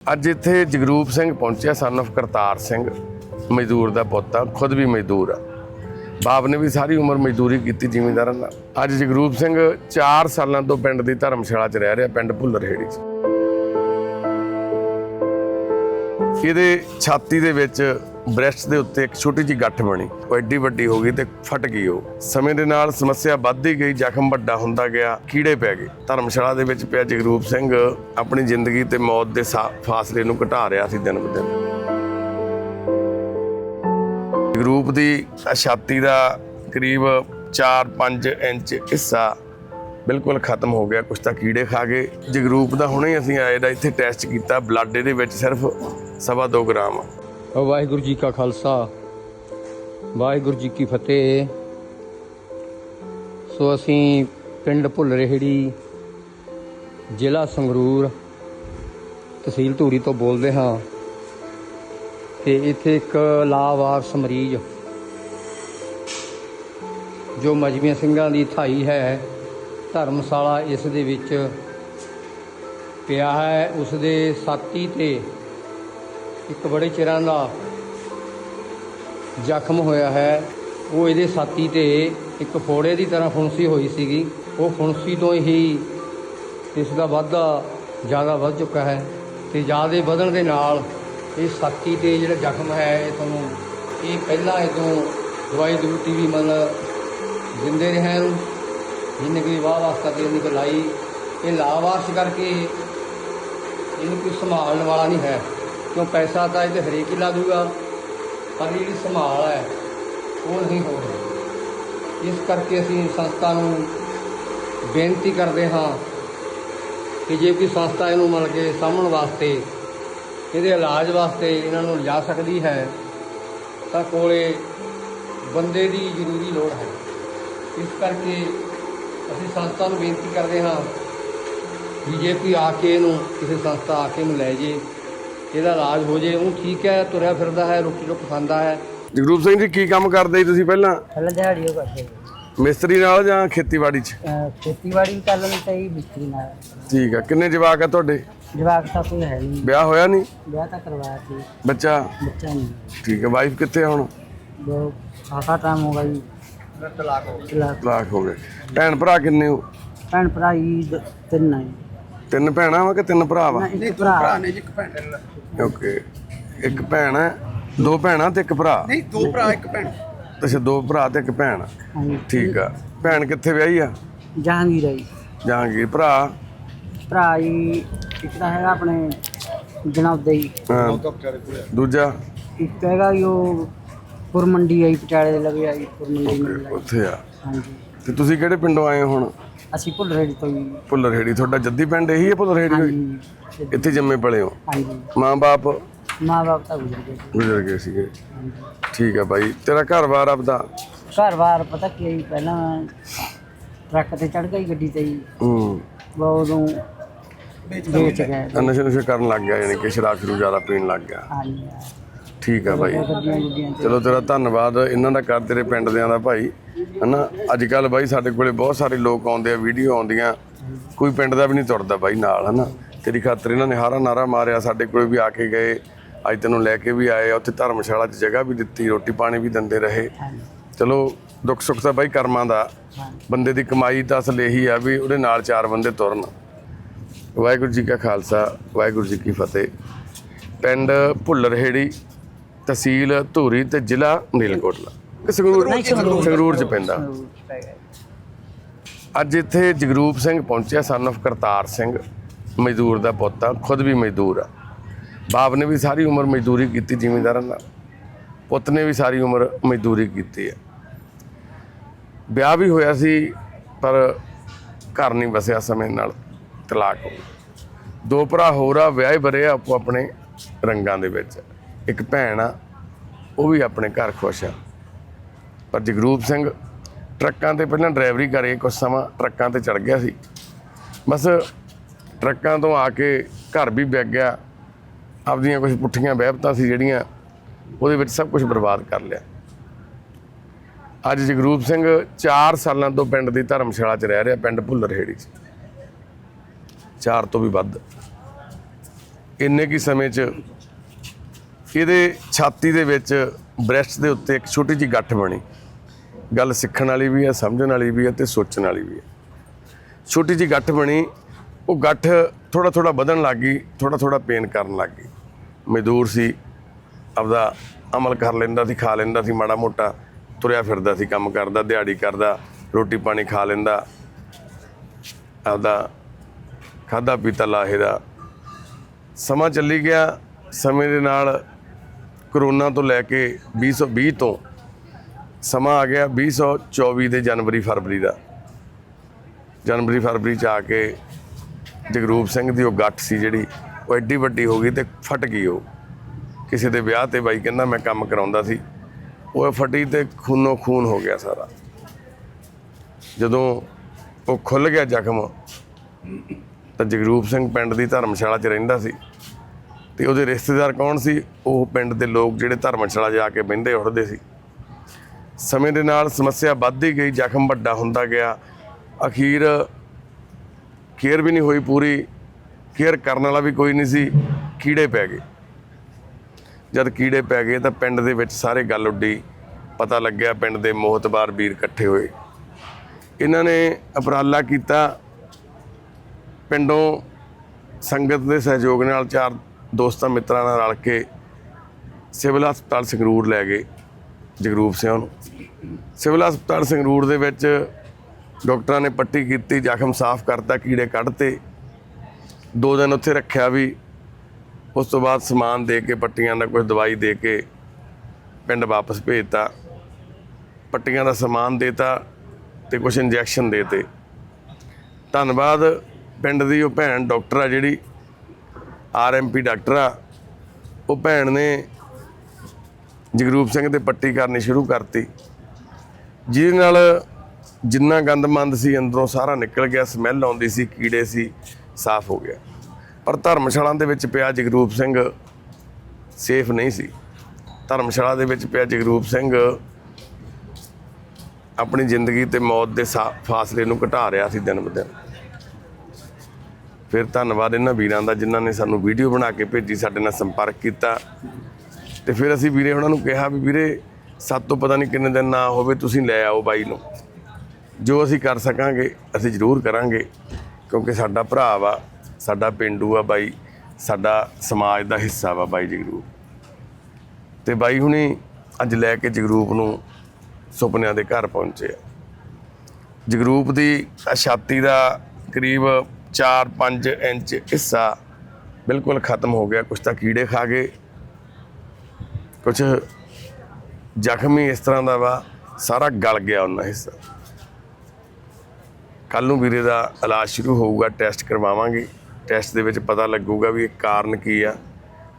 ਅੱਜ ਇੱਥੇ ਜਗਰੂਪ ਸਿੰਘ ਪਹੁੰਚਿਆ ਸਨ of ਕਰਤਾਰ ਸਿੰਘ, ਮਜ਼ਦੂਰ ਦਾ ਪੁੱਤ ਆ, ਖੁਦ ਵੀ ਮਜ਼ਦੂਰ ਆ। ਬਾਪ ਨੇ ਵੀ ਸਾਰੀ ਉਮਰ ਮਜ਼ਦੂਰੀ ਕੀਤੀ ਜ਼ਿਮੀਂਦਾਰਾਂ ਨਾਲ। ਅੱਜ ਜਗਰੂਪ ਸਿੰਘ 4 ਸਾਲਾਂ ਤੋਂ ਪਿੰਡ ਦੀ ਧਰਮਸ਼ਾਲਾ 'ਚ ਰਹਿ ਰਿਹਾ, ਪਿੰਡ ਭੁੱਲਰਹੇੜੀ 'ਚ। ਇਹਦੇ ਛਾਤੀ ਦੇ ਵਿੱਚ ਬ੍ਰੈਸਟ ਦੇ ਉੱਤੇ ਇੱਕ ਛੋਟੀ ਜਿਹੀ ਗੱਠ ਬਣੀ। ਉਹ ਐਡੀ ਵੱਡੀ ਹੋ ਗਈ ਤੇ ਫਟ ਗਈ ਉਹ। ਸਮੇਂ ਦੇ ਨਾਲ ਸਮੱਸਿਆ ਵੱਧਦੀ ਗਈ, ਜ਼ਖਮ ਵੱਡਾ ਹੁੰਦਾ ਗਿਆ, ਕੀੜੇ ਪੈ ਗਏ। ਧਰਮਸ਼ਾਲਾ ਦੇ ਵਿੱਚ ਪਿਆ ਜਗਰੂਪ ਸਿੰਘ ਆਪਣੀ ਜ਼ਿੰਦਗੀ ਤੇ ਮੌਤ ਦੇ ਫਾਸਲੇ ਨੂੰ ਘਟਾ ਰਿਹਾ ਸੀ ਦਿਨ ਬ ਦਿਨ। ਜਗਰੂਪ ਦੀ ਛਾਤੀ ਦਾ ਕਰੀਬ 4-5 ਇੰਚ ਹਿੱਸਾ ਬਿਲਕੁਲ ਖਤਮ ਹੋ ਗਿਆ, ਕੁਛ ਤਾਂ ਕੀੜੇ ਖਾ ਗਏ। ਜਗਰੂਪ ਦਾ ਹੁਣੇ ਅਸੀਂ ਆਏ ਦਾ ਇੱਥੇ ਟੈਸਟ ਕੀਤਾ, ਬਲੱਡ ਇਹਦੇ ਵਿੱਚ ਸਿਰਫ ਸਵਾ ਦੋ ਗ੍ਰਾਮ ਵਾਹਿਗੁਰੂ ਜੀ ਕਾ ਖਾਲਸਾ, ਵਾਹਿਗੁਰੂ ਜੀ ਕੀ ਫਤਿਹ। ਸੋ ਅਸੀਂ ਪਿੰਡ ਭੁੱਲ ਰੇਹੜੀ ਜ਼ਿਲ੍ਹਾ ਸੰਗਰੂਰ, ਤਹਿਸੀਲ ਧੂਰੀ ਤੋਂ ਬੋਲਦੇ ਹਾਂ ਤੇ ਇੱਥੇ ਇੱਕ ਲਾਵਾਰਸ ਮਰੀਜ਼ ਜੋ ਮਜਮੀਆਂ ਸਿੰਘਾਂ ਦੀ ਥਾਈ ਹੈ, ਧਰਮਸ਼ਾਲਾ ਇਸ ਦੇ ਵਿੱਚ ਪਿਆ ਹੈ ਉਸ ਦੇ ਸਾਥੀ ਤੇ ਇੱਕ ਬੜੇ ਚਿਰਾਂ ਦਾ ਜ਼ਖਮ ਹੋਇਆ ਹੈ। ਉਹ ਇਹਦੇ ਸਾਥੀ ਤੇ ਇੱਕ ਫੋੜੇ ਦੀ ਤਰ੍ਹਾਂ ਫੁੰਸੀ ਹੋਈ ਸੀਗੀ। ਉਹ ਫੁੰਸੀ ਤੋਂ ਹੀ ਇਸ ਦਾ ਵਾਧਾ ਜ਼ਿਆਦਾ ਵੱਧ ਚੁੱਕਾ ਹੈ ਤੇ ਜ਼ਿਆਦਾ ਵਧਣ ਦੇ ਨਾਲ ਇਹ ਸਾਥੀ ਤੇ ਜਿਹੜਾ ਜ਼ਖਮ ਹੈ, ਇਹ ਤੁਹਾਨੂੰ ਇਹ ਪਹਿਲਾਂ ਇਦੋਂ ਦਵਾਈ ਦੂਤੀ ਵੀ ਮਤਲਬ ਦਿੰਦੇ ਰਹੇ ਹਨ ਜਿਹਨੇ ਕੋਈ ਵਾਹ ਵਾਸਤਾ ਤੇ ਇਹਨੇ ਲਾਈ ਇਹ ਲਾਵਾਰਸ ਕਰਕੇ ਇਹਨੂੰ ਕੋਈ ਸੰਭਾਲਣ ਵਾਲਾ ਨਹੀਂ ਹੈ। ਕਿਉਂ ਪੈਸਾ ਤਾਂ ਇਹਦੇ ਹਰੇਕ ਹੀ ਲਾ ਦੂਗਾ ਪਰ ਜਿਹੜੀ ਸੰਭਾਲ ਹੈ, ਉਹ ਨਹੀਂ ਹੋ ਰਹੀ। ਇਸ ਕਰਕੇ ਅਸੀਂ ਸੰਸਥਾ ਨੂੰ ਬੇਨਤੀ ਕਰਦੇ ਹਾਂ ਕਿ ਜੇ ਕੋਈ ਸੰਸਥਾ ਇਹਨੂੰ ਮੰਨ ਕੇ ਸਾਂਭਣ ਵਾਸਤੇ, ਇਹਦੇ ਇਲਾਜ ਵਾਸਤੇ ਇਹਨਾਂ ਨੂੰ ਲਿਜਾ ਸਕਦੀ ਹੈ, ਤਾਂ ਕੋਲੇ ਬੰਦੇ ਦੀ ਜ਼ਰੂਰੀ ਲੋੜ ਹੈ। ਇਸ ਕਰਕੇ ਅਸੀਂ ਸੰਸਥਾ ਨੂੰ ਬੇਨਤੀ ਕਰਦੇ ਹਾਂ ਵੀ ਜੇ ਕੋਈ ਆ ਕੇ ਇਹਨੂੰ ਕਿਸੇ ਸੰਸਥਾ ਆ ਕੇ ਇਹਨੂੰ ਲੈ ਜੇ ਇਹਦਾ ਇਲਾਜ ਹੋ ਜੇ ਉਹ ਠੀਕ ਹੈ ਤੁਰਿਆ ਫਿਰਦਾ ਹੈ ਰੋਟੀ ਰੋਟੀ ਖਾਂਦਾ ਹੈ। ਜਗਰੂਪ ਸਿੰਘ ਜੀ ਕੀ ਕੰਮ ਕਰਦੇ ਸੀ ਤੁਸੀਂ ਪਹਿਲਾਂ? ਪਹਿਲਾਂ ਦਿਹਾੜੀ ਉਹ ਕਰਦੇ ਮਿਸਤਰੀ ਨਾਲ ਜਾਂ ਖੇਤੀਬਾੜੀ 'ਚ? ਖੇਤੀਬਾੜੀ ਵੀ ਕਰ ਲੈਣੀ ਚਾਹੀਦੀ ਬਿਜਲੀ ਨਾਲ। ਠੀਕ ਆ ਕਿੰਨੇ ਜਵਾਕ ਆ ਤੁਹਾਡੇ? ਜਵਾਕ ਤਾਂ ਕੋਈ ਹੈ ਨਹੀਂ। ਵਿਆਹ ਹੋਇਆ ਨਹੀਂ? ਵਿਆਹ ਤਾਂ ਕਰਵਾਇਆ ਸੀ। ਬੱਚਾ? ਬੱਚਾ ਨਹੀਂ। ਠੀਕ ਆ ਵਾਈਫ ਕਿੱਥੇ ਆ ਹੁਣ? ਜੋ ਖਾਸਾ ਟਾਈਮ ਹੋ ਗਿਆ ਜੀ। ਤਲਾਕ ਹੋ ਗਿਆ। ਤਲਾਕ। ਹੋ ਗਏ ਭੈਣ ਭਰਾ ਕਿੰਨੇ ਹੋ? ਭੈਣ ਭਰਾ ਹੀ ਦ- ਤਿੰਨ ਹੈ ਤਿੰਨ ਭੈਣਾਂ ਵਾ ਕਿ ਤਿੰਨ ਭਰਾ ਵਾ? ਨਾ ਇੱਕ ਭਰਾ। ਓਕੇ ਇੱਕ ਭੈਣ ਹੈ ਦੋ ਭੈਣਾਂ ਤੇ ਇੱਕ ਭਰਾ। ਨਹੀਂ ਦੋ ਭਰਾ ਇੱਕ ਭੈਣ। ਅੱਛਾ ਦੋ ਭਰਾ ਤੇ ਇੱਕ ਭੈਣ। ਹਾਂਜੀ। ਠੀਕ ਆ। ਭੈਣ ਕਿੱਥੇ ਵਿਆਹੀ ਆ? ਜਹਾਂਗੀਰ ਹੈ ਜੀ। ਜਹਾਂਗੀਰ ਭਰਾ? ਭਰਾ ਜੀ ਇੱਕ ਤਾਂ ਹੈਗਾ ਆਪਣੇ ਜਨਾਬਦੇ ਹੀ। ਹਾਂ, ਦੂਜਾ? ਇੱਕ ਹੈਗਾ ਜੀ ਉਹ ਪੁਰਮੰਡੀ ਆਈ ਪਟਿਆਲੇ ਦੇ ਲਵੇ ਆਈ ਪੁਰਮੰਡੀ ਮਿਲ ਲਈ ਉੱਥੇ ਆ। ਹਾਂਜੀ। ਤੇ ਤੁਸੀਂ ਕਿਹੜੇ ਪਿੰਡੋਂ ਆਏ ਹੋ ਹੁਣ? ਅਸੀਂ ਭੁੱਲ ਰੇੜੀ ਤੋਂ ਜੀ ਭੁੱਲਰਹੇੜੀ ਤੁਹਾਡਾ ਜੱਦੀ ਪਿੰਡ ਇਹੀ ਹੈ ਭੁੱਲਰਹੇੜੀ ਹੋਈ ਹਾਂਜੀ ਇੱਥੇ ਜੰਮੇ ਪਲੇ ਹੋ? ਹਾਂਜੀ। ਮਾਂ-ਬਾਪ? ਮਾਂ ਬਾਪ ਤਾਂ ਗੁਜ਼ਰ ਗਏ। ਸੀ। ਗੁਜ਼ਰ ਗਏ ਸੀਗੇ। ਠੀਕ ਆ ਬਾਈ ਤੇਰਾ ਘਰ-ਬਾਰ ਆਪਦਾ? ਘਰ-ਬਾਰ ਪਤਾ ਕੀ ਹੈ ਜੀ, ਪਹਿਲਾਂ ਟਰੱਕ ਤੇ ਚੜ ਗਈ ਗੱਡੀ ਤੇ ਜੀ। ਹੂੰ। ਉਹ ਉਦੋਂ ਵੇਚ ਗਏ। ਨਸ਼ੇ ਨੁਸ਼ੇ ਕਰਨ ਲੱਗ ਗਿਆ ਯਾਨੀ ਕਿ ਸ਼ਰਾਬ ਸ਼ਰੂ ਜ਼ਿਆਦਾ ਪੀਣ ਲੱਗ ਗਿਆ। ਹਾਂਜੀ। ਠੀਕ ਆ ਬਾਈ ਗੱਡੀਆਂ ਗੁੱਡੀਆਂ ਚਲੋ ਤੇਰਾ ਧੰਨਵਾਦ। ਇਹਨਾਂ ਦਾ ਕਰ ਤੇਰੇ ਪਿੰਡ ਦਿਆਂ ਦਾ ਭਾਈ। ਹਨਾ? ਅੱਜ ਕੱਲ ਬਾਈ ਸਾਡੇ ਕੋਲੇ ਬਹੁਤ ਸਾਰੇ ਲੋਕ ਆਉਂਦੇ ਆ, ਵੀਡੀਓ ਆਉਂਦੀਆਂ। ਕੋਈ ਪਿੰਡ ਦਾ ਵੀ ਨਹੀਂ ਤੁਰਦਾ ਬਾਈ ਨਾਲ, ਹਨਾ? ਤੇਰੀ ਖਾਤਰ ਇਹਨਾਂ ਨੇ ਹਾਰਾ ਨਾਰਾ ਮਾਰਿਆ, ਸਾਡੇ ਕੋਲੇ ਵੀ ਆ ਕੇ ਗਏ। ਅੱਜ ਤੈਨੂੰ ਲੈ ਕੇ ਵੀ ਆਏ ਉੱਥੇ ਧਰਮਸ਼ਾਲਾ 'ਚ ਜਗ੍ਹਾ ਵੀ ਦਿੱਤੀ, ਰੋਟੀ ਪਾਣੀ ਵੀ ਦਿੰਦੇ ਰਹੇ। ਚਲੋ ਦੁੱਖ ਸੁੱਖ ਤਾਂ ਬਾਈ ਕਰਮਾਂ ਦਾ। ਬੰਦੇ ਦੀ ਕਮਾਈ ਤਾਂ ਅਸਲ ਇਹੀ ਆ ਵੀ ਉਹਦੇ ਨਾਲ ਚਾਰ ਬੰਦੇ ਤੁਰਨ। ਵਾਹਿਗੁਰੂ ਜੀ ਕਾ ਖਾਲਸਾ, ਵਾਹਿਗੁਰੂ ਜੀ ਕੀ ਫਤਿਹ। ਪਿੰਡ ਭੁੱਲਰਹੇੜੀ ਤਹਿਸੀਲ ਧੂਰੀ ਤੇ ਜ਼ਿਲ੍ਹਾ ਮਲੇਰਕੋਟਲਾ ਕਿ ਸੰਗਰੂਰ ਸੰਗਰੂਰ ਚ ਪੈਂਦਾ। ਅੱਜ ਇੱਥੇ ਜਗਰੂਪ ਸਿੰਘ ਪਹੁੰਚਿਆ ਸਨ of ਕਰਤਾਰ ਸਿੰਘ ਮਜ਼ਦੂਰ ਦਾ ਪੁੱਤ ਆ ਖੁਦ ਵੀ ਮਜ਼ਦੂਰ ਆ। ਬਾਪ ਨੇ ਵੀ ਸਾਰੀ ਉਮਰ ਮਜ਼ਦੂਰੀ ਕੀਤੀ ਜ਼ਿਮੀਂਦਾਰਾਂ ਨਾਲ। ਪੁੱਤ ਨੇ ਵੀ ਸਾਰੀ ਉਮਰ ਮਜ਼ਦੂਰੀ ਕੀਤੀ ਆ। ਵਿਆਹ ਵੀ ਹੋਇਆ ਸੀ ਪਰ ਘਰ ਨਹੀਂ ਵਸਿਆ ਸਮੇਂ ਨਾਲ ਤਲਾਕ ਹੋ ਗਿਆ ਦੋ ਭਰਾ ਹੋਰ ਆ ਵਿਆਹੇ ਬਰੇ ਆ ਆਪੋ ਆਪਣੇ ਰੰਗਾਂ ਦੇ ਵਿੱਚ। ਇੱਕ ਭੈਣ ਆ, ਉਹ ਵੀ ਆਪਣੇ ਘਰ ਖੁਸ਼ ਆ। ਪਰ ਜਗਰੂਪ ਸਿੰਘ ਟਰੱਕਾਂ ਤੇ ਪਹਿਲਾਂ ਡਰਾਈਵਰੀ ਕਰੇ ਕੁਝ ਸਮਾਂ, ਟਰੱਕਾਂ ਤੇ ਚੜ ਗਿਆ ਸੀ। ਬਸ ਟਰੱਕਾਂ ਤੋਂ ਆ ਕੇ ਘਰ ਵੀ ਵਿਕ ਗਿਆ। ਆਪਦੀਆਂ ਕੁਝ ਪੁੱਠੀਆਂ ਵਹਿਬਤਾਂ ਸੀ ਜਿਹੜੀਆਂ, ਉਹਦੇ ਵਿੱਚ ਸਭ ਕੁਝ ਬਰਬਾਦ ਕਰ ਲਿਆ। ਅੱਜ ਜਗਰੂਪ ਸਿੰਘ 4 ਸਾਲਾਂ ਤੋਂ ਪਿੰਡ ਦੀ ਧਰਮਸ਼ਾਲਾ 'ਚ ਰਹਿ ਰਿਹਾ, ਪਿੰਡ ਭੁੱਲਰਹੇੜੀ 'ਚ। 4 ਤੋਂ ਵੀ ਵੱਧ। ਇੰਨੇ ਕੀ ਸਮੇਂ 'ਚ ਇਹਦੇ ਛਾਤੀ ਦੇ ਵਿੱਚ ਬ੍ਰੈਸਟ ਦੇ ਉੱਤੇ ਇੱਕ ਛੋਟੀ ਜਿਹੀ ਗੱਠ ਬਣੀ। ਗੱਲ ਸਿੱਖਣ ਵਾਲੀ ਵੀ ਹੈ, ਸਮਝਣ ਵਾਲੀ ਵੀ ਹੈ ਤੇ ਸੋਚਣ ਵਾਲੀ ਵੀ ਹੈ। ਛੋਟੀ ਜਿਹੀ ਗੱਠ ਬਣੀ, ਉਹ ਗੱਠ ਥੋੜਾ ਥੋੜਾ ਵਧਣ ਲੱਗ ਗਈ ਥੋੜਾ ਥੋੜਾ ਪੇਨ ਕਰਨ ਲੱਗ ਗਈ। ਮਜ਼ਦੂਰ ਸੀ, ਆਪਦਾ ਅਮਲ ਕਰ ਲੈਂਦਾ ਸੀ, ਖਾ ਲੈਂਦਾ ਸੀ, ਮਾੜਾ ਮੋਟਾ ਤੁਰਿਆ ਫਿਰਦਾ ਸੀ, ਕੰਮ ਕਰਦਾ, ਦਿਹਾੜੀ ਕਰਦਾ, ਰੋਟੀ ਪਾਣੀ ਖਾ ਲੈਂਦਾ। ਆਪਦਾ ਖਾਦਾ ਪੀਤਾ ਲਾਹੇ ਦਾ। ਸਮਾਂ ਚੱਲੀ ਗਿਆ, ਸਮੇਂ ਦੇ ਨਾਲ ਕਰੋਨਾ ਤੋਂ ਲੈ ਕੇ 2020 ਤੋਂ ਸਮਾਂ ਆ ਗਿਆ 2024 ਦੇ ਜਨਵਰੀ ਫਰਵਰੀ ਦਾ। ਜਨਵਰੀ ਫਰਵਰੀ ਚ ਆ ਕੇ ਜਗਰੂਪ ਸਿੰਘ ਦੀ ਉਹ ਗੱਠ ਸੀ ਜਿਹੜੀ, ਉਹ ਐਡੀ ਵੱਡੀ ਹੋ ਗਈ ਤੇ ਫਟ ਗਈ ਉਹ। ਕਿਸੇ ਦੇ ਵਿਆਹ ਤੇ ਬਾਈ ਕਹਿੰਦਾ ਮੈਂ ਕੰਮ ਕਰਾਉਂਦਾ ਸੀ। ਉਹ ਫਟੀ ਤੇ ਖੂਨੋ ਖੂਨ ਹੋ ਗਿਆ ਸਾਰਾ। ਜਦੋਂ ਉਹ ਖੁੱਲ ਗਿਆ ਜ਼ਖਮ, ਤਾਂ ਜਗਰੂਪ ਸਿੰਘ ਪਿੰਡ ਦੀ ਧਰਮਸ਼ਾਲਾ 'ਚ ਰਹਿੰਦਾ ਸੀ। ਤੇ ਉਹਦੇ ਰਿਸ਼ਤੇਦਾਰ ਕੌਣ ਸੀ? ਉਹ ਪਿੰਡ ਦੇ ਲੋਕ ਜਿਹੜੇ ਧਰਮਸ਼ਾਲਾ ਜਾ ਕੇ ਬਹਿੰਦੇ ਉੱਠਦੇ ਸੀ। ਸਮੇਂ ਦੇ ਨਾਲ ਸਮੱਸਿਆ ਵੱਧਦੀ ਗਈ, ਜ਼ਖਮ ਵੱਡਾ ਹੁੰਦਾ ਗਿਆ। ਅਖੀਰ ਕੇਅਰ ਵੀ ਨਹੀਂ ਹੋਈ ਪੂਰੀ, ਕੇਅਰ ਕਰਨ ਵਾਲਾ ਵੀ ਕੋਈ ਨਹੀਂ ਸੀ, ਕੀੜੇ ਪੈ ਗਏ। ਜਦ ਕੀੜੇ ਪੈ ਗਏ ਤਾਂ ਪਿੰਡ ਦੇ ਵਿੱਚ ਸਾਰੇ ਗੱਲ ਉੱਡੀ। ਪਤਾ ਲੱਗਿਆ ਪਿੰਡ ਦੇ ਮੋਹਤਬਾਰ ਵੀਰ ਇਕੱਠੇ ਹੋਏ। ਇਹਨਾਂ ਨੇ ਉਪਰਾਲਾ ਕੀਤਾ। ਪਿੰਡੋਂ ਸੰਗਤ ਦੇ ਸਹਿਯੋਗ ਨਾਲ ਚਾਰ ਦੋਸਤਾਂ ਮਿੱਤਰਾਂ ਨਾਲ ਰਲ ਕੇ ਸਿਵਲ ਹਸਪਤਾਲ ਸੰਗਰੂਰ ਲੈ ਗਏ ਜਗਰੂਪ ਸਿੰਘ ਨੂੰ। ਸਿਵਲ ਹਸਪਤਾਲ ਸੰਗਰੂਰ ਦੇ ਵਿੱਚ ਡਾਕਟਰਾਂ ਨੇ ਪੱਟੀ ਕੀਤੀ, ਜ਼ਖਮ ਸਾਫ਼ ਕਰਤਾ, ਕੀੜੇ ਕੱਢਤੇ। ਦੋ ਦਿਨ ਉੱਥੇ ਰੱਖਿਆ ਵੀ, ਉਸ ਤੋਂ ਬਾਅਦ ਸਮਾਨ ਦੇ ਕੇ, ਪੱਟੀਆਂ ਦਾ ਕੁਝ ਦਵਾਈ ਦੇ ਕੇ ਪਿੰਡ ਵਾਪਸ ਭੇਜਤਾ। ਪੱਟੀਆਂ ਦਾ ਸਮਾਨ ਦੇਤਾ ਤੇ ਕੁਝ ਇੰਜੈਕਸ਼ਨ ਦੇਤੇ। ਧੰਨਵਾਦ ਪਿੰਡ ਦੀ ਉਹ ਭੈਣ ਡਾਕਟਰ ਆ ਜਿਹੜੀ ਆਰਐਮਪੀ ਡਾਕਟਰ ਆ। ਉਹ ਭੈਣ ਨੇ ਜਗਰੂਪ ਸਿੰਘ ਤੇ ਪੱਟੀ ਕਰਨੀ ਸ਼ੁਰੂ ਕਰਤੀ। ਜਿਹਦੇ ਨਾਲ ਜਿੰਨਾ ਗੰਦਮੰਦ ਸੀ, ਅੰਦਰੋਂ ਸਾਰਾ ਨਿਕਲ ਗਿਆ ਸਮੈਲ ਆਉਂਦੀ ਸੀ, ਕੀੜੇ ਸੀ, ਸਾਫ਼ ਹੋ ਗਿਆ। ਪਰ ਧਰਮਸ਼ਾਲਾ ਦੇ ਵਿੱਚ ਪਿਆ ਜਗਰੂਪ ਸਿੰਘ ਸੇਫ ਨਹੀਂ ਸੀ। ਧਰਮਸ਼ਾਲਾ ਦੇ ਵਿੱਚ ਪਿਆ ਜਗਰੂਪ ਸਿੰਘ ਆਪਣੀ ਜ਼ਿੰਦਗੀ ਤੇ ਮੌਤ ਦੇ ਸਾ- ਫਾਸਲੇ ਨੂੰ ਘਟਾ ਰਿਹਾ ਸੀ ਦਿਨ ਬ ਦਿਨ। ਫਿਰ ਧੰਨਵਾਦ ਇਹਨਾਂ ਵੀਰਾਂ ਦਾ ਜਿਨ੍ਹਾਂ ਨੇ ਸਾਨੂੰ ਵੀਡੀਓ ਬਣਾ ਕੇ ਭੇਜੀ, ਸਾਡੇ ਨਾਲ ਸੰਪਰਕ ਕੀਤਾ। ਤੇ ਫਿਰ ਅਸੀਂ ਵੀਰੇ ਉਹਨਾਂ ਨੂੰ ਕਿਹਾ ਵੀ ਵੀਰੇ, ਸੱਤ ਤੋਂ ਪਤਾ ਨਹੀਂ ਕਿੰਨੇ ਦਿਨ ਨਾ ਹੋਵੇ, ਤੁਸੀਂ ਲੈ ਆਓ ਬਾਈ ਨੂੰ। ਜੋ ਅਸੀਂ ਕਰ ਸਕਾਂਗੇ, ਅਸੀਂ ਜ਼ਰੂਰ ਕਰਾਂਗੇ, ਕਿਉਂਕਿ ਸਾਡਾ ਭਰਾ ਵਾ, ਸਾਡਾ ਪਿੰਡੂ ਆ ਬਾਈ, ਸਾਡਾ ਸਮਾਜ ਦਾ ਹਿੱਸਾ ਵਾ ਬਾਈ ਜਗਰੂਪ। ਤੇ ਬਾਈ ਹੁਣੀ ਅੱਜ ਲੈ ਕੇ ਜਗਰੂਪ ਨੂੰ ਸੁਪਨਿਆਂ ਦੇ ਘਰ ਪਹੁੰਚੇ ਆ। ਜਗਰੂਪ ਦੀ ਛਾਤੀ ਦਾ ਕਰੀਬ 4-5 ਇੰਚ ਹਿੱਸਾ ਬਿਲਕੁਲ ਖਤਮ ਹੋ ਗਿਆ, ਕੁਛ ਤਾਂ ਕੀੜੇ ਖਾ ਗਏ। ਕੁਛ ਜ਼ਖਮੀ ਇਸ ਤਰ੍ਹਾਂ ਦਾ ਵਾ, ਸਾਰਾ ਗਲ ਗਿਆ ਉਹਨਾਂ ਹਿੱਸਾ। ਕੱਲ ਨੂੰ ਵੀਰੇ ਦਾ ਇਲਾਜ ਸ਼ੁਰੂ ਹੋਊਗਾ, ਟੈਸਟ ਕਰਵਾਵਾਂਗੇ। ਟੈਸਟ ਦੇ ਵਿੱਚ ਪਤਾ ਲੱਗੂਗਾ ਵੀ ਇਹ ਕਾਰਨ ਕੀ ਆ,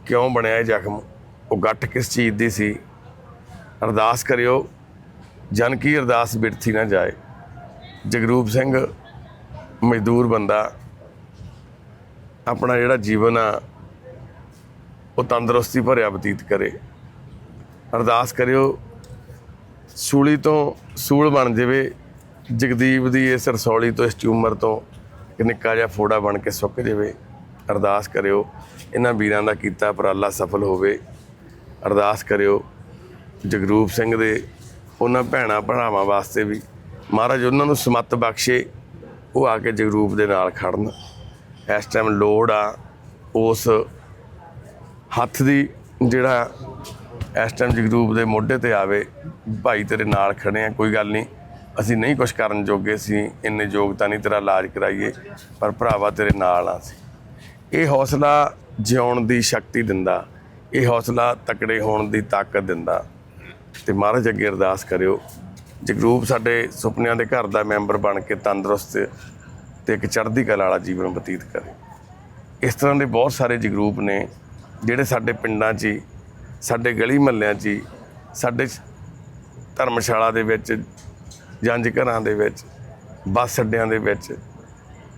ਕਿਉਂ ਬਣਿਆ ਇਹ ਜ਼ਖਮ, ਉਹ ਗੱਠ ਕਿਸ ਚੀਜ਼ ਦੀ ਸੀ। ਅਰਦਾਸ ਕਰਿਓ, ਜਨ ਕੀ ਅਰਦਾਸ ਬਿਰਥੀ ਨਾ ਜਾਏ। ਜਗਰੂਪ ਸਿੰਘ ਮਜ਼ਦੂਰ ਬੰਦਾ ਆਪਣਾ ਜਿਹੜਾ ਜੀਵਨ ਆ, ਉਹ ਤੰਦਰੁਸਤੀ ਭਰਿਆ ਬਤੀਤ ਕਰੇ। ਅਰਦਾਸ ਕਰਿਓ, ਸੂਲੀ ਤੋਂ ਸੂਲ ਬਣ ਜਾਵੇ, ਜਗਦੀਪ ਦੀ ਇਸ ਰਸੌਲੀ ਤੋਂ, ਇਸ ਟਿਊਮਰ ਤੋਂ ਇੱਕ ਨਿੱਕਾ ਜਿਹਾ ਫੋੜਾ ਬਣ ਕੇ ਸੁੱਕ ਜਾਵੇ। ਅਰਦਾਸ ਕਰਿਓ, ਇਹਨਾਂ ਵੀਰਾਂ ਦਾ ਕੀਤਾ ਉਪਰਾਲਾ ਸਫਲ ਹੋਵੇ। ਅਰਦਾਸ ਕਰਿਓ, ਜਗਰੂਪ ਸਿੰਘ ਦੇ ਉਹਨਾਂ ਭੈਣਾਂ ਭਰਾਵਾਂ ਵਾਸਤੇ ਵੀ, ਮਹਾਰਾਜ ਉਹਨਾਂ ਨੂੰ ਸਮੱਤ ਬਖਸ਼ੇ, ਉਹ ਆ ਕੇ ਜਗਰੂਪ ਦੇ ਨਾਲ ਖੜਨ। ਇਸ ਟਾਈਮ ਲੋੜ ਆ ਉਸ ਹੱਥ ਦੀ ਜਿਹੜਾ ਇਸ ਟਾਈਮ ਜਗਰੂਪ ਦੇ ਮੋਢੇ ਤੇ ਆਵੇ, ਭਾਈ ਤੇਰੇ ਨਾਲ ਖੜੇ ਆ, ਕੋਈ ਗੱਲ ਨਹੀਂ। ਅਸੀਂ ਨਹੀਂ ਕੁਝ ਕਰਨ ਜੋਗੇ ਸੀ, ਇੰਨੇ ਯੋਗਤਾ ਨਹੀਂ ਤੇਰਾ ਇਲਾਜ ਕਰਾਈਏ, ਪਰ ਭਰਾਵਾ ਤੇਰੇ ਨਾਲ ਆ ਸੀ ਇਹ ਹੌਸਲਾ ਜਿਉਣ ਦੀ ਸ਼ਕਤੀ ਦਿੰਦਾ, ਇਹ ਹੌਸਲਾ ਤਕੜੇ ਹੋਣ ਦੀ ਤਾਕਤ ਦਿੰਦਾ। ਤੇ ਮਹਾਰਾਜ ਅੱਗੇ ਅਰਦਾਸ ਕਰਿਓ, ਜਗਰੂਪ ਸਾਡੇ ਸੁਪਨਿਆਂ ਦੇ ਘਰ ਦਾ ਮੈਂਬਰ ਬਣ ਕੇ ਤੰਦਰੁਸਤ ਤੇ ਇੱਕ ਚੜ੍ਹਦੀ ਕਲਾ ਵਾਲਾ ਜੀਵਨ ਬਤੀਤ ਕਰੇ। ਇਸ ਤਰ੍ਹਾਂ ਦੇ ਬਹੁਤ ਸਾਰੇ ਜਗਰੂਪ ਨੇ ਜਿਹੜੇ ਸਾਡੇ ਪਿੰਡਾਂ 'ਚ ਹੀ, ਸਾਡੇ ਗਲੀ ਮਹੱਲਿਆਂ 'ਚ ਹੀ, ਸਾਡੇ ਧਰਮਸ਼ਾਲਾ ਦੇ ਵਿੱਚ ਜੰਜ ਘਰਾਂ ਦੇ ਵਿੱਚ, ਬੱਸ ਅੱਡਿਆਂ ਦੇ ਵਿੱਚ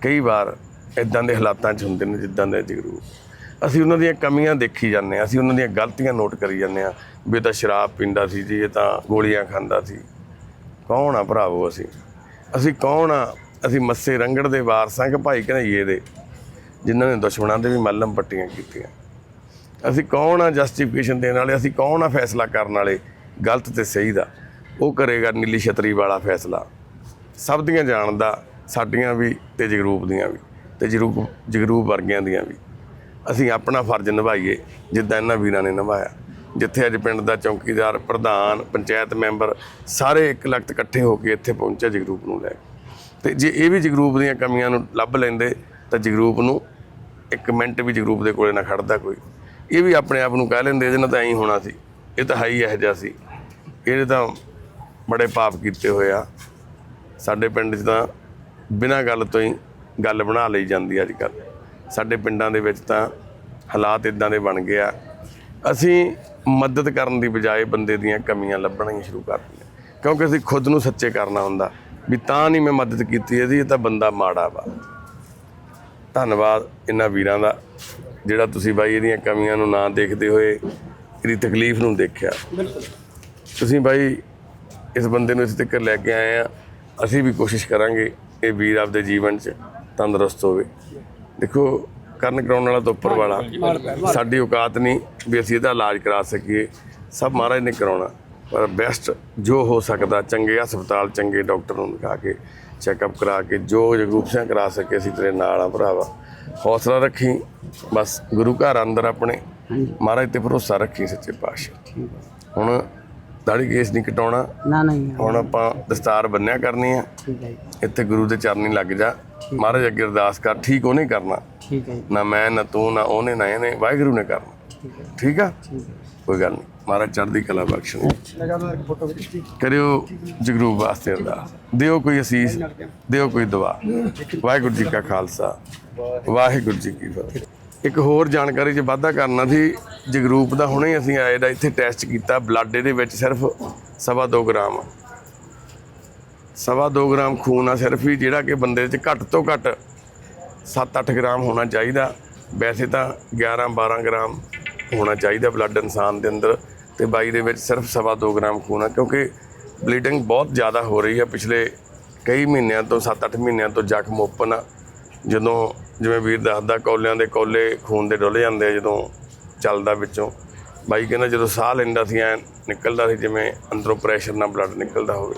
ਕਈ ਵਾਰ ਇਦਾਂ ਦੇ ਹਾਲਾਤਾਂ 'ਚ ਹੁੰਦੇ ਨੇ ਜਿੱਦਾਂ ਦੇ ਜਗਰੂਪ। ਅਸੀਂ ਉਹਨਾਂ ਦੀਆਂ ਕਮੀਆਂ ਦੇਖੀ ਜਾਂਦੇ ਹਾਂ, ਅਸੀਂ ਉਹਨਾਂ ਦੀਆਂ ਗਲਤੀਆਂ ਨੋਟ ਕਰੀ ਜਾਂਦੇ ਹਾਂ ਵੀ ਇਹ ਤਾਂ ਸ਼ਰਾਬ ਪੀਂਦਾ ਸੀ ਜੀ, ਇਹ ਤਾਂ ਗੋਲੀਆਂ ਖਾਂਦਾ ਸੀ। ਕੌਣ ਆ ਭਰਾਵੋ ਅਸੀਂ? ਅਸੀਂ ਕੌਣ ਆ ਅਸੀਂ ਮੱਸੇ ਰੰਗੜ ਦੇ ਵਾਰਸਾਂ ਕਿ ਭਾਈ ਘਨਈਏ ਦੇ, ਜਿਨ੍ਹਾਂ ਨੇ ਦੁਸ਼ਮਣਾਂ ਦੇ ਵੀ ਮੱਲਮ ਪੱਟੀਆਂ ਕੀਤੀਆਂ। ਅਸੀਂ ਕੌਣ ਆ ਜਸਟੀਫਿਕੇਸ਼ਨ ਦੇਣ ਵਾਲੇ? ਅਸੀਂ ਕੌਣ ਆ ਫੈਸਲਾ ਕਰਨ ਵਾਲੇ? ਗਲਤ ਤੇ ਸਹੀ ਦਾ। ਉਹ ਕਰੇਗਾ ਨੀਲੀ ਛਤਰੀ ਵਾਲਾ ਫੈਸਲਾ। ਸਭ ਦੀਆਂ ਜਾਣਦਾ ਸਾਡੀਆਂ ਵੀ ਤੇ ਜਗਰੂਪ ਦੀਆਂ ਵੀ ਤੇ ਜਗਰੂਪ ਜਗਰੂਪ ਵਰਗਿਆਂ ਦੀਆਂ ਵੀ। ਅਸੀਂ ਆਪਣਾ ਫਰਜ਼ ਨਿਭਾਈਏ, ਜਿੱਦਾਂ ਇਹਨਾਂ ਵੀਰਾਂ ਨੇ ਨਿਭਾਇਆ। ਜਿੱਥੇ ਅੱਜ ਪਿੰਡ ਦਾ ਚੌਕੀਦਾਰ, ਪ੍ਰਧਾਨ, ਪੰਚਾਇਤ ਮੈਂਬਰ ਸਾਰੇ ਇੱਕ ਲਖਤ ਇਕੱਠੇ ਹੋ ਕੇ ਇੱਥੇ ਪਹੁੰਚਿਆ ਜਗਰੂਪ ਨੂੰ ਲੈ ਕੇ। ਤੇ ਜੇ ਇਹ ਵੀ ਜਗਰੂਪ ਦੀਆਂ ਕਮੀਆਂ ਨੂੰ ਲੱਭ ਲੈਂਦੇ, ਤਾਂ ਜਗਰੂਪ ਨੂੰ ਇੱਕ ਮਿੰਟ ਵੀ ਜਗਰੂਪ ਦੇ ਕੋਲੇ ਨਾ ਖੜਦਾ ਕੋਈ। ਇਹ ਵੀ ਆਪਣੇ ਆਪ ਨੂੰ ਕਹਿ ਲੈਂਦੇ, ਇਹਦੇ ਨਾਲ ਤਾਂ ਐਂ ਹੋਣਾ ਸੀ। ਇਹ ਤਾਂ ਹੈ ਹੀ ਇਹੋ ਜਿਹਾ ਸੀ। ਇਹਦੇ ਤਾਂ ਬੜੇ ਪਾਪ ਕੀਤੇ ਹੋਏ ਆ। ਸਾਡੇ ਪਿੰਡ 'ਚ ਤਾਂ ਬਿਨਾਂ ਗੱਲ ਤੋਂ ਹੀ ਗੱਲ ਬਣਾ ਲਈ ਜਾਂਦੀ ਅੱਜ ਕੱਲ੍ਹ ਸਾਡੇ ਪਿੰਡਾਂ ਦੇ ਵਿੱਚ ਤਾਂ ਹਾਲਾਤ ਇਦਾਂ ਦੇ ਬਣ ਗਏ ਆ। ਅਸੀਂ ਮਦਦ ਕਰਨ ਦੀ ਬਜਾਏ ਬੰਦੇ ਦੀਆਂ ਕਮੀਆਂ ਲੱਭਣੀਆਂ ਸ਼ੁਰੂ ਕਰ ਦਿੱਤੀਆਂ। ਕਿਉਂਕਿ ਅਸੀਂ ਖੁਦ ਨੂੰ ਸੱਚੇ ਕਰਨਾ ਹੁੰਦਾ। ਵੀ ਤਾਂ ਨਹੀਂ ਮੈਂ ਮਦਦ ਕੀਤੀ ਇਹਦੀ, ਇਹ ਤਾਂ ਬੰਦਾ ਮਾੜਾ ਵਾ। ਧੰਨਵਾਦ ਇਹਨਾਂ ਵੀਰਾਂ ਦਾ, ਜਿਹੜਾ ਤੁਸੀਂ ਬਾਈ ਇਹਦੀਆਂ ਕਮੀਆਂ ਨੂੰ ਨਾ ਦੇਖਦੇ ਹੋਏ ਇਹਦੀ ਤਕਲੀਫ ਨੂੰ ਦੇਖਿਆ। ਤੁਸੀਂ ਬਾਈ ਇਸ ਬੰਦੇ ਨੂੰ ਇਸ ਤੱਕ ਲੈ ਕੇ ਆਏ ਆ, ਅਸੀਂ ਵੀ ਕੋਸ਼ਿਸ਼ ਕਰਾਂਗੇ ਇਹ ਵੀਰ ਆਪਦੇ ਜੀਵਨ 'ਚ ਤੰਦਰੁਸਤ ਹੋਵੇ। ਦੇਖੋ ਕਰਨ ਕਰਾਉਣ ਵਾਲਾ ਤਾਂ ਉੱਪਰ ਵਾਲਾ। ਸਾਡੀ ਔਕਾਤ ਨਹੀਂ ਵੀ ਅਸੀਂ ਇਹਦਾ ਇਲਾਜ ਕਰਾ ਸਕੀਏ, ਸਭ ਮਹਾਰਾਜ ਨੇ ਕਰਾਉਣਾ। ਪਰ ਬੈਸਟ ਜੋ ਹੋ ਸਕਦਾ ਚੰਗੇ ਹਸਪਤਾਲ ਚੰਗੇ ਡਾਕਟਰ ਨੂੰ ਦਿਖਾ ਕੇ ਚੈੱਕਅਪ ਕਰਾ ਕੇ ਜੋ ਜਗਰੂਪ ਸਿੰਘ ਕਰਾ ਸਕੇ ਅਸੀਂ ਤੇਰੇ ਨਾਲ ਆ ਭਰਾਵਾ। ਹੌਸਲਾ ਰੱਖੀ ਬਸ ਗੁਰੂ ਘਰ ਅੰਦਰ ਆਪਣੇ। ਮਹਾਰਾਜ ਤੇ ਭਰੋਸਾ ਰੱਖੀ ਸੱਚੇ ਪਾਤਸ਼ਾਹ। ਹੁਣ ਦਾੜੀ ਕੇਸ ਨਹੀਂ ਕਟਾਉਣਾ। ਨਾ ਨਹੀਂ ਹੁਣ ਆਪਾਂ ਦਸਤਾਰ ਬੰਨਿਆ ਕਰਨੀ ਆ। ਠੀਕ ਹੈ ਜੀ। ਇੱਥੇ ਗੁਰੂ ਦੇ ਚਰਨੀ ਲੱਗ ਜਾ। ਮਹਾਰਾਜ ਅੱਗੇ ਅਰਦਾਸ ਕਰ ਠੀਕ ਉਹਨੇ ਕਰਨਾ। ਠੀਕ ਹੈ ਨਾ ਮੈਂ ਨਾ ਤੂੰ ਨਾ ਉਹਨੇ ਨਾ ਇਹਨੇ ਵਾਹਿਗੁਰੂ ਨੇ ਕਰਨਾ। ਠੀਕ ਹੈ। ਠੀਕ ਆ? ਠੀਕ ਹੈ। ਕੋਈ ਗੱਲ ਨਹੀਂ। ਮਹਾਰਾਜ ਚੜ੍ਹਦੀ ਕਲਾ ਬਖਸ਼ਣ ਲਗਾ ਕਰਿਓ ਜਗਰੂਪ ਵਾਸਤੇ ਅਰਦਾਸ। ਦਿਓ ਕੋਈ ਅਸੀਸ, ਦਿਓ ਕੋਈ ਦੁਆ। ਵਾਹਿਗੁਰੂ ਜੀ ਕਾ ਖਾਲਸਾ। ਵਾਹਿਗੁਰੂ ਜੀ ਕੀ ਫਤਿਹ। ਇੱਕ ਹੋਰ ਜਾਣਕਾਰੀ 'ਚ ਵਾਧਾ ਕਰਨਾ ਸੀ, ਜਗਰੂਪ ਦਾ ਹੁਣੇ ਅਸੀਂ ਆਏ ਦਾ ਇੱਥੇ ਟੈਸਟ ਕੀਤਾ, ਬਲੱਡ ਇਹਦੇ ਵਿੱਚ ਸਿਰਫ ਸਵਾ ਦੋ ਗ੍ਰਾਮ। ਸਵਾ ਦੋ ਗ੍ਰਾਮ ਖੂਨ ਆ ਸਿਰਫ ਹੀ, ਜਿਹੜਾ ਕਿ ਬੰਦੇ 'ਚ ਘੱਟ ਤੋਂ ਘੱਟ 7-8 ਗ੍ਰਾਮ ਹੋਣਾ ਚਾਹੀਦਾ। ਵੈਸੇ ਤਾਂ 11-12 ਗ੍ਰਾਮ ਹੋਣਾ ਚਾਹੀਦਾ ਬਲੱਡ ਇਨਸਾਨ ਦੇ ਅੰਦਰ। ਤੇ ਬਾਈ ਦੇ ਵਿੱਚ ਸਿਰਫ ਸਵਾ ਦੋ ਗ੍ਰਾਮ ਖੂਨ ਆ ਕਿਉਂਕਿ ਬਲੀਡਿੰਗ ਬਹੁਤ ਜ਼ਿਆਦਾ ਹੋ ਰਹੀ ਹੈ ਪਿਛਲੇ ਕਈ ਮਹੀਨਿਆਂ ਤੋਂ 7-8 ਮਹੀਨਿਆਂ ਤੋਂ ਜ਼ਖਮ ਓਪਨ ਆ। ਜਦੋਂ ਜਿਵੇਂ ਵੀਰ ਦੱਸਦਾ ਕੌਲਿਆਂ ਦੇ ਕੌਲੇ ਖੂਨ ਦੇ ਡੁੱਲ ਜਾਂਦੇ ਆ ਜਦੋਂ ਚੱਲਦਾ ਵਿੱਚੋਂ। ਬਾਈ ਕਹਿੰਦਾ ਜਦੋਂ ਸਾਹ ਲੈਂਦਾ ਸੀ ਐ ਨਿਕਲਦਾ ਸੀ ਜਿਵੇਂ ਅੰਦਰੋਂ ਪ੍ਰੈਸ਼ਰ ਨਾਲ ਬਲੱਡ ਨਿਕਲਦਾ ਹੋਵੇ।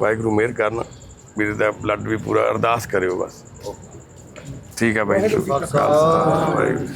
ਵਾਹਿਗੁਰੂ ਮਿਹਰ ਕਰਨ ਵੀਰ ਦਾ ਬਲੱਡ ਵੀ ਪੂਰਾ ਅਰਦਾਸ ਕਰਿਓ ਬਸ। ਠੀਕ ਹੈ ਬਾਈ ਜੀ। ਵਾਹਿਗੁਰੂ।